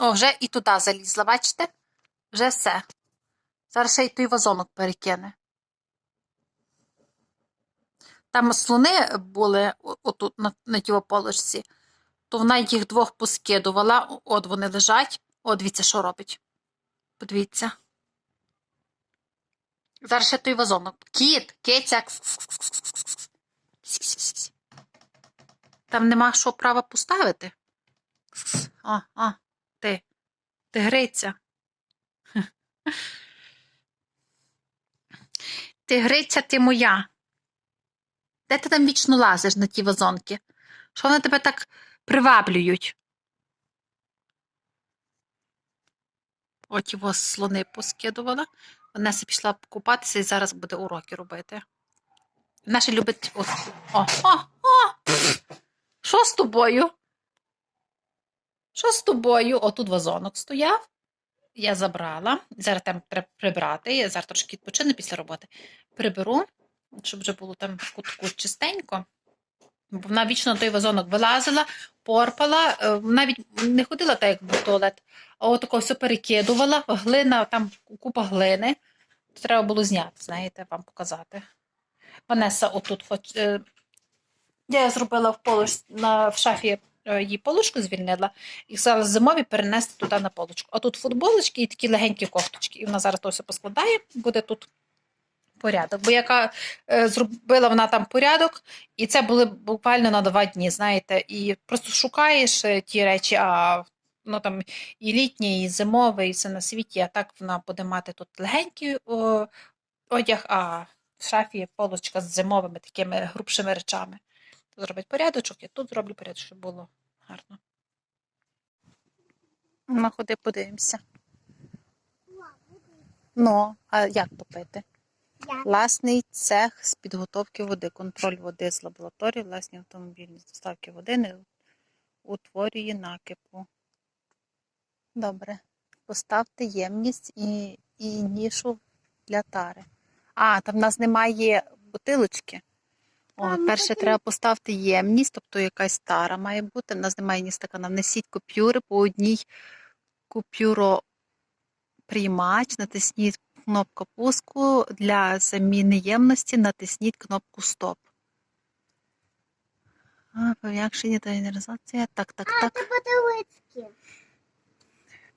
О, вже і туди залізла, бачите? Вже все. Зараз ще й той вазонок перекине. Там слони були отут на, на тій полочці, то вона їх двох поскидувала. От вони лежать. О, дивіться, що робить. Подивіться. Зараз ще той вазонок. Кіт, киця. Там нема що права поставити. А, ти. Тигриця. Тигриця ти моя. Де ти там вічно лазиш на ті вазонки? Що вони тебе так приваблюють? От його слони поскидувала. Ванеса пішла купатися і зараз буде уроки робити. Наша любить. О, о, о! Що з тобою? Що з тобою? Отут вазонок стояв. Я забрала. Зараз там треба прибрати. Я зараз трошки відпочину після роботи. Приберу, щоб вже було там в кутку чистенько. Бо вона вічно той вазонок вилазила, порпала, е, навіть не ходила так, як в туалет, а отако все перекидувала, глина, там купа глини. Треба було зняти, знаєте, вам показати. Ванеса отут хоч. е, Я зробила в полош... на в шафі її полочку звільнила і зараз зимові перенести туди на полочку. А тут футболочки і такі легенькі кофточки. І вона зараз то все поскладає, буде тут порядок. Бо яка е, зробила вона там порядок, і це були буквально на два дні, знаєте, і просто шукаєш е, ті речі, а ну там і літнє, і зимове, і все на світі, а так вона буде мати тут легенький о, одяг, а в шафі полочка з зимовими такими грубшими речами. Зробить порядочок, я тут зроблю порядок, щоб було гарно. Ну, ходи подивимося. Ну, а як попити? Я. Власний цех з підготовки води, контроль води з лабораторії, власні автомобільні з доставки води не утворює накипу. Добре. Поставте ємність і, і нішу для тари. А, там в нас немає бутилочки. О, ну, перше треба поставити ємність, тобто якась тара має бути. У нас немає ні стакана. Внесіть купюри по одній купюроприймач, натисніть кнопку пуску. Для заміни ємності натисніть кнопку Стоп. А, пом'якшення та генералізація. Так, так, А, так. це потилицькі.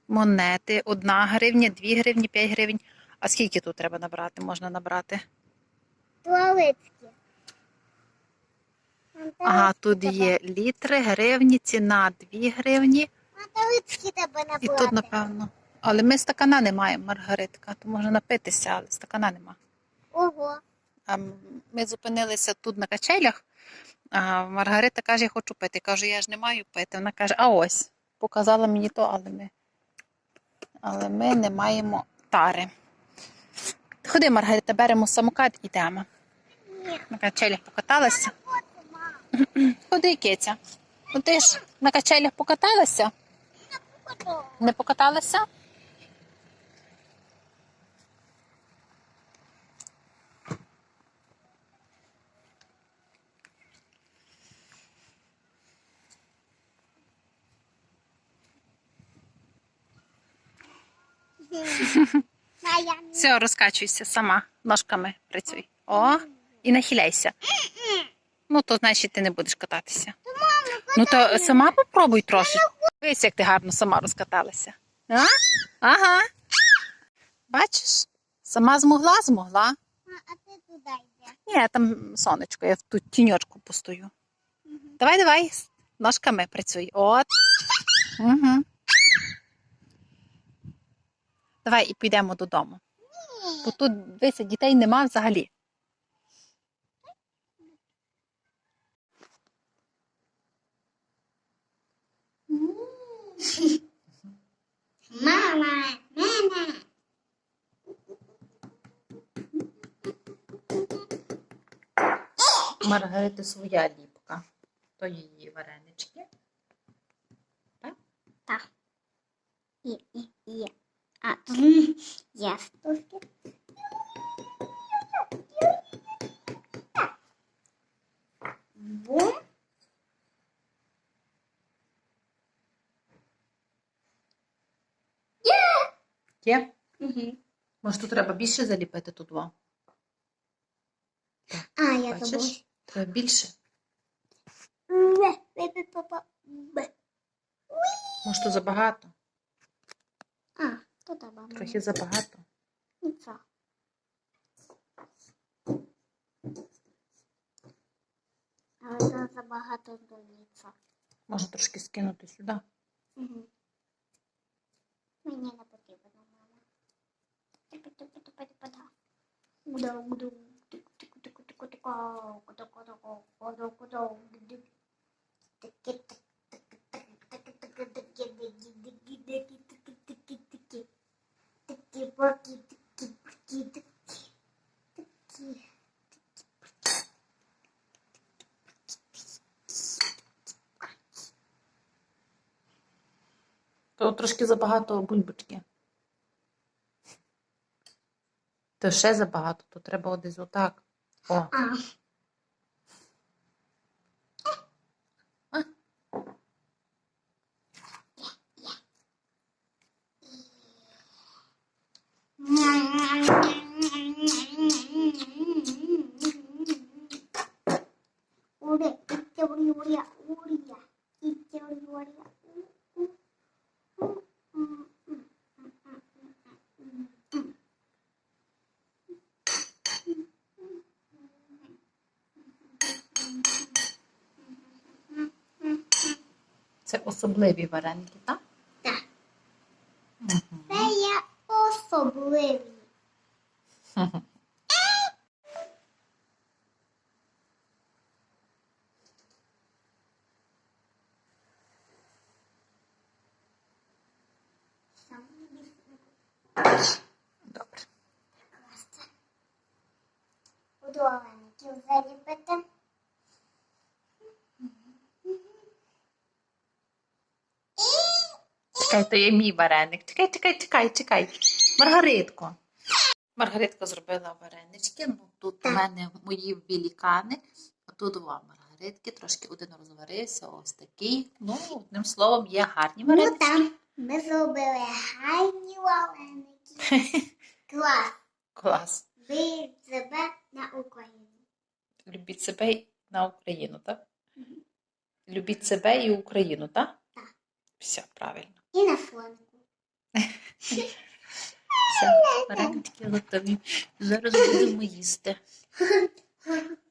Монети. Одна гривня, дві гривні, п'ять гривень. А скільки тут треба набрати? Можна набрати? Туалетські. Ага, тут є літри, гривні, ціна 2 гривні. І тут, напевно. Але ми стакана не маємо, Маргаритка, то можна напитися, але стакана нема. Ого. А ми зупинилися тут на качелях. А Маргарита каже, я хочу пити. Кажу, я ж не маю пити. Вона каже, а ось, показала мені то, але ми, але ми не маємо тари. Ходи, Маргарита, беремо самокат і йдемо. На качелях покаталася. Мам. Киця. Ну ти ж на качелях покаталася? Не покаталася? Все, розкачуйся сама, ножками працюй. О, і нахиляйся. Ну, то значить ти не будеш кататися. Ну то сама попробуй трошки. Дивись, як ти гарно сама розкаталася. А? Ага. Бачиш? Сама змогла, змогла. А, ти туди йде. Ні, там сонечко, я в ту тіньочку постою. Давай, давай, ножками працюй. От. Угу. Давай і підемо додому. Бо тут дивися, дітей нема взагалі. Мама, мама. Маргарита своя ліпка. То її варенички. Так. І, і, і. А, тут є штуки. Є? Угу. Може, тут треба більше заліпити тут два? А, я забула. Бачиш? Треба більше. Бе, бе, бе, папа, бе. Може, тут забагато. А, то треба. Трохи забагато. Нічого. Але це забагато доніця. Можна трошки скинути сюди. Угу. Мені не То трошки забагато бульбочки. То ще забагато, то треба десь отак. О, А. А. 우리 це особливі вареники, так? Так. Угу. Це є особливі. Добре. Буду оленьків заліпити. Чекай, то є мій вареник. Чекай, чекай, чекай, чекай. Маргаритко. Маргаритка зробила варенички. Ну, тут у мене мої великани, а тут два маргаритки. Трошки один розварився, ось такий. Ну, одним словом, є гарні Ну варенички. там ми зробили гарні оленики. Клас. Клас. Ви себе на Україні. Любіть себе на Україну, так? Любіть себе і Україну, так? Так. Все, правильно. І на фронту. Все, варенички готові. Зараз будемо їсти.